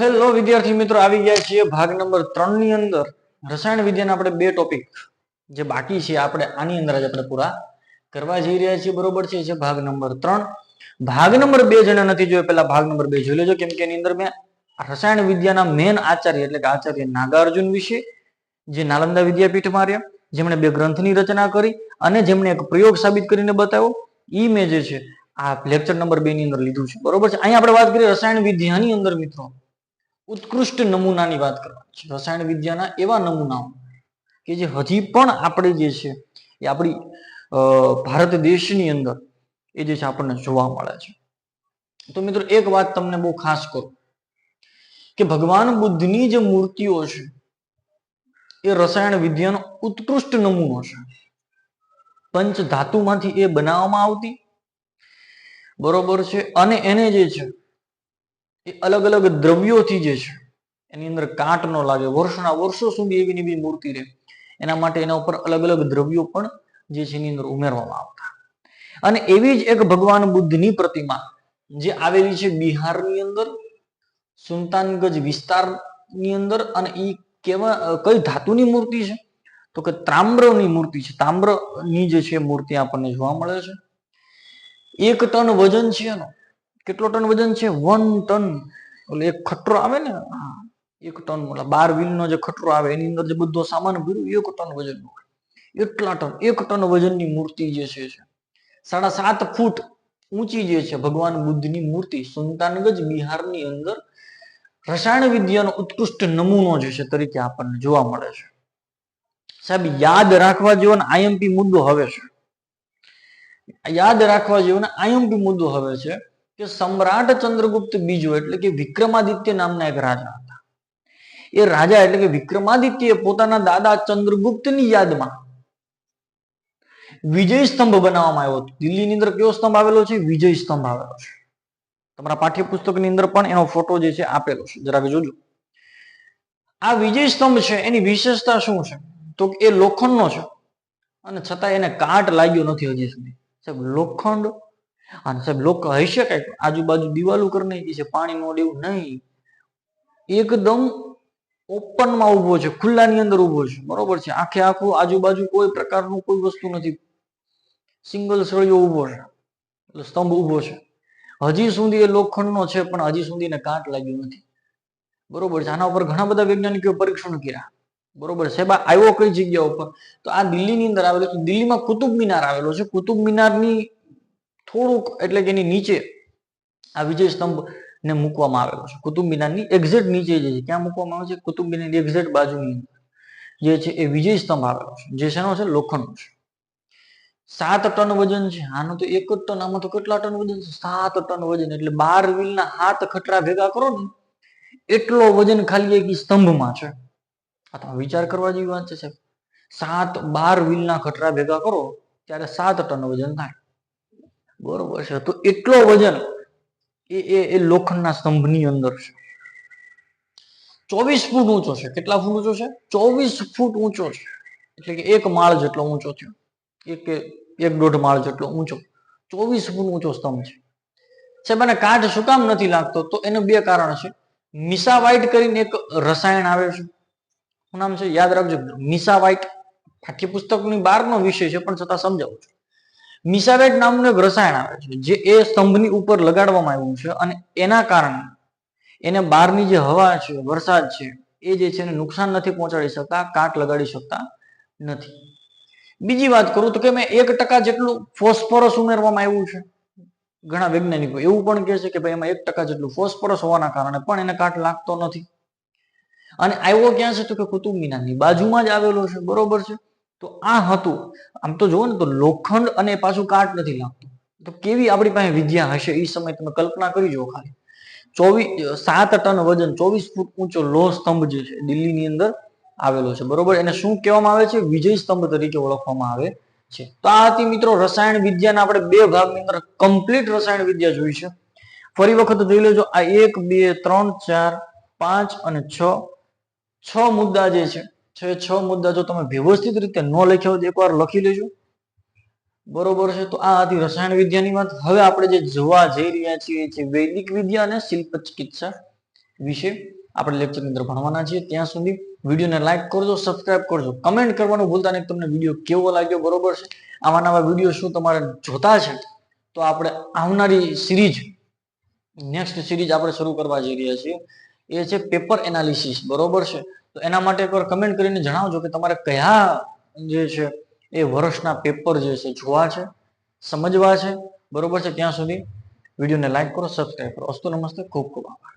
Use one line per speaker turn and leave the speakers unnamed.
Hello વિદ્યાર્થી મિત્રો, આવી ગયા છીએ ભાગ નંબર ત્રણની અંદર. રસાયણ વિદ્યાના આપણે બે ટોપિક જે બાકી છે, આપણે આની અંદર જ આપણે પૂરા કરવા જઈ રહ્યા છીએ. બરોબર છે જે ભાગ નંબર ત્રણ. ભાગ નંબર બે જણા નથી જોયો. પેલા ભાગ નંબર બે જોઈ લેજો, કેમ કે એની અંદર મેં રસાયણ વિદ્યાના મેન આચાર્ય, એટલે કે આચાર્ય નાગાર્જુન વિશે, જે નાલંદા વિદ્યાપીઠમાં રહ્યા, જેમણે બે ગ્રંથની રચના કરી અને જેમણે એક પ્રયોગ સાબિત કરીને બતાવ્યો. ઈ મેં જે છે, આ લેક્ચર નંબર બે ની અંદર લીધું છે. બરોબર છે? અહીંયા આપણે વાત કરીએ રસાયણ વિદ્યાની અંદર, મિત્રો. ઉત્કૃષ્ટ નમૂનાની વાત કરવાની છે. રસાયણ વિદ્યાના એવા નમૂનાઓ કે જે હજી પણ આપણે જે છે એ આપણી ભારત દેશની અંદર એ જે છે આપણને જોવા મળે છે. તો મિત્રો એક વાત તમને બહુ ખાસ કરું કે ભગવાન બુદ્ધની જે મૂર્તિઓ છે એ રસાયણ વિદ્યાનો ઉત્કૃષ્ટ નમૂનો છે. પંચ ધાતુમાંથી એ બનાવવામાં આવતી, બરોબર છે, અને એને જે છે એ અલગ અલગ દ્રવ્યોથી જે છે, એની અંદર કાંટ ન લાગે. વર્ષના વર્ષો સુધી એવી બી મૂર્તિ રહે. એના માટે એના ઉપર અલગ અલગ દ્રવ્યો પણ જે છે એની અંદર ઉમેરવામાં આવતા. અને એવી જ એક ભગવાન બુદ્ધની પ્રતિમા, જે આવેલી છે બિહારની અંદર, સુલતાનગંજ વિસ્તારની અંદર, અને એ કેવા, કઈ ધાતુની મૂર્તિ છે? તો કે તામ્રની મૂર્તિ છે. તામ્રની જે છે મૂર્તિ આપણને જોવા મળે છે. એક ટન વજન છે એનો. કેટલો ટન વજન છે? One ton. એટલે એક ખટરો આવે ને? એક ટન. ઓલા બાર વ્હીલ નો જે ખટરો આવે એની અંદર જે બધો સામાન ભર્યું એક ટન વજન એટલા ટન. એક ટન વજનની મૂર્તિ જે છે સાડા સાત ફૂટ ઊંચી જે છે ભગવાન બુદ્ધની મૂર્તિ સુલતાનગંજ બિહારની અંદર રસાયણ વિદ્યાનો ઉત્કૃષ્ટ નમૂનો જે છે તરીકે આપણને જોવા મળે છે. સાહેબ યાદ રાખવા જેવો આઈએમપી મુદ્દો હવે છે. યાદ રાખવા જેવો આઈએમપી મુદ્દો હવે છે. કે સમ્રાટ ચંદ્રગુપ્ત બીજો, એટલે કે વિક્રમાદિત્ય નામના એક રાજા હતા. એ રાજા એટલે કે વિક્રમાદિત્ય પોતાના દાદા ચંદ્રગુપ્તની યાદમાં વિજય સ્તંભ બનાવવામાં આવ્યો હતો. દિલ્હીની અંદર કયો સ્તંભ આવેલો છે? વિજય સ્તંભ આવેલો છે. તમારા પાઠ્યપુસ્તકની અંદર પણ એનો ફોટો જે છે આપેલો છે. જરાક જોજો. આ વિજય સ્તંભ છે, એની વિશેષતા શું છે? તો એ લોખંડનો છે. અને છતાં એને કાટ લાગ્યો નથી હજી સુધી. સાહેબ, લોખંડ અને સાહેબ લોકો હશે કે આજુબાજુ દિવાલો કરી નાખી છે પાણી નો દેવું નહીં. એકદમ ઓપનમાં ઊભો છે, ખુલ્લાની અંદર ઊભો છે, બરોબર છે. આખે આખું આજુબાજુ કોઈ પ્રકારનું કોઈ વસ્તુ નથી. સિંગલ સળિયો ઊભો છે, એટલે સ્તંભ ઊભો છે. હજી સુધી એ લોખંડનો છે, પણ હજી સુધી એને કાંટ લાગ્યું નથી. બરોબર છે. આના ઉપર ઘણા બધા વૈજ્ઞાનિકોએ પરીક્ષણ કર્યા. બરોબર છે. બા આવ્યો કઈ જગ્યા ઉપર? તો આ દિલ્હીની અંદર આવેલો છે. દિલ્હીમાં કુતુબ મિનાર આવેલો છે. કુતુબ મિનારની થોડુંક એટલે કે એની નીચે આ વિજય સ્તંભ ને મૂકવામાં આવેલો છે. કુતુબ મિનારની એક્ઝેક્ટ નીચે જે છે, ક્યાં મૂકવામાં આવે છે? કુતુબ મિનારની એક્ઝેક્ટ બાજુની જે છે, એ વિજય સ્તંભ આવેલો છે. જે શેનો છે? લોખંડનો છે. સાત ટન વજન છે. આનું તો એક જ ટન, આમાં તો કેટલા ટન વજન છે? સાત ટન વજન. એટલે બાર વ્હીલના હાથ ખટરા ભેગા કરો ને, એટલો વજન ખાલી એક સ્તંભમાં છે. આ તો વિચાર કરવા જેવી વાત છે સાહેબ. સાત બાર વ્હીલના ખટરા ભેગા કરો, ત્યારે સાત ટન વજન થાય. બરોબર છે. તો એટલો વજન એ એ એ લોખંડના સ્તંભની અંદર છે. ચોવીસ ફૂટ ઊંચો છે. કેટલા ફૂટ ઊંચો છે? ચોવીસ ફૂટ ઊંચો છે. એટલે કે એક માળ જેટલો ઊંચો થયો. એક એક દોઢ માળ જેટલો ઊંચો. ચોવીસ ફૂટ ઊંચો સ્તંભ છે. સાહેબ આને કાટ શું કામ નથી લાગતો? તો એનું બે કારણ છે. મિસાવાઇટ કરીને એક રસાયણ આવે છે. શું નામ છે? યાદ રાખજો. મિસાવાઇટ પાઠ્યપુસ્તકની બહારનો વિષય છે, પણ છતાં સમજાવું છું. મિસાવાઇટ નામનું એક રસાયણ આવે છે, જે એ સ્તંભની ઉપર લગાડવામાં આવ્યું છે અને એના કારણે એને બહારની જે હવા છે, વરસાદ છે, એ જે છે એને નુકસાન નથી પહોંચાડી શકતા, કાટ લગાડી શકતા નથી. બીજી વાત કરું તો કે મેં એક ટકા જેટલું ફોસ્ફરસ ઉમેરવામાં આવ્યું છે. ઘણા વૈજ્ઞાનિકો એવું પણ કહે છે કે ભાઈ એમાં એક ટકા જેટલું ફોસ્ફરસ હોવાના કારણે પણ એને કાટ લાગતો નથી. અને આવ્યો ક્યાં છે તો કે કુતુબ મિનારની બાજુમાં જ આવેલો છે, બરોબર છે. તો આ હતું. આમ તો જુઓ ને, તો લોખંડ અને પાછું કાટ નથી લાગતું. તો કેવી આપણી પાસે વિદ્યા હશે? એ સમય તમે કલ્પના કરી જુઓ ખાલી. ચોવીસ સાત ટન વજન, ચોવીસ ફૂટ ઊંચો લોહ સ્તંભ જે છે, દિલ્હીની અંદર આવેલો છે. બરોબર? એને શું કહેવામાં આવે છે? વિજય સ્તંભ તરીકે ઓળખવામાં આવે છે. તો આ હતી મિત્રો રસાયણ વિદ્યાના આપણે બે ભાગની અંદર કમ્પ્લીટ રસાયણ વિદ્યા જોઈ છે. ફરી વખત જોઈ લેજો, આ એક, બે, ત્રણ, ચાર, પાંચ અને છ. છ મુદ્દા જે છે છ છ મુદ્દા જો તમે વ્યવસ્થિત રીતે ન લખ્યા હોય એકવાર લખી લેજો. બરોબર છે, તો આ હતી રસાયણ વિદ્યાની વાત. હવે આપણે જે જોવા જઈ રહ્યા છીએ છે વૈદિક વિદ્યા અને શિલ્પ ચિકિત્સા વિશે આપણે લેક્ચરની અંદર ભણવાના છીએ. ત્યાં સુધી વિડીયોને લાઈક કરજો સબસ્ક્રાઇબ કરજો. કમેન્ટ કરવાનું ભૂલતા નહીં, તમને વીડિયો કેવો લાગ્યો? બરોબર છે. આવા નવા વીડિયો શું તમારે જોતા છે? તો આપણે આવનારી સિરીઝ નેક્સ્ટ સિરીઝ આપણે શરૂ કરવા જઈ રહ્યા છીએ. એ છે પેપર એનાલિસિસ બરોબર છે. તો એના માટે એકવાર કમેન્ટ કરીને જણાવજો કે તમારે કયા જે છે એ વર્ષના પેપર જે છે જોવા છે, સમજવા છે. બરોબર છે? ત્યાં સુધી વિડીયોને લાઈક કરો સબસ્ક્રાઈબ કરો. અસ્તુ નમસ્તે, ખૂબ ખૂબ આભાર.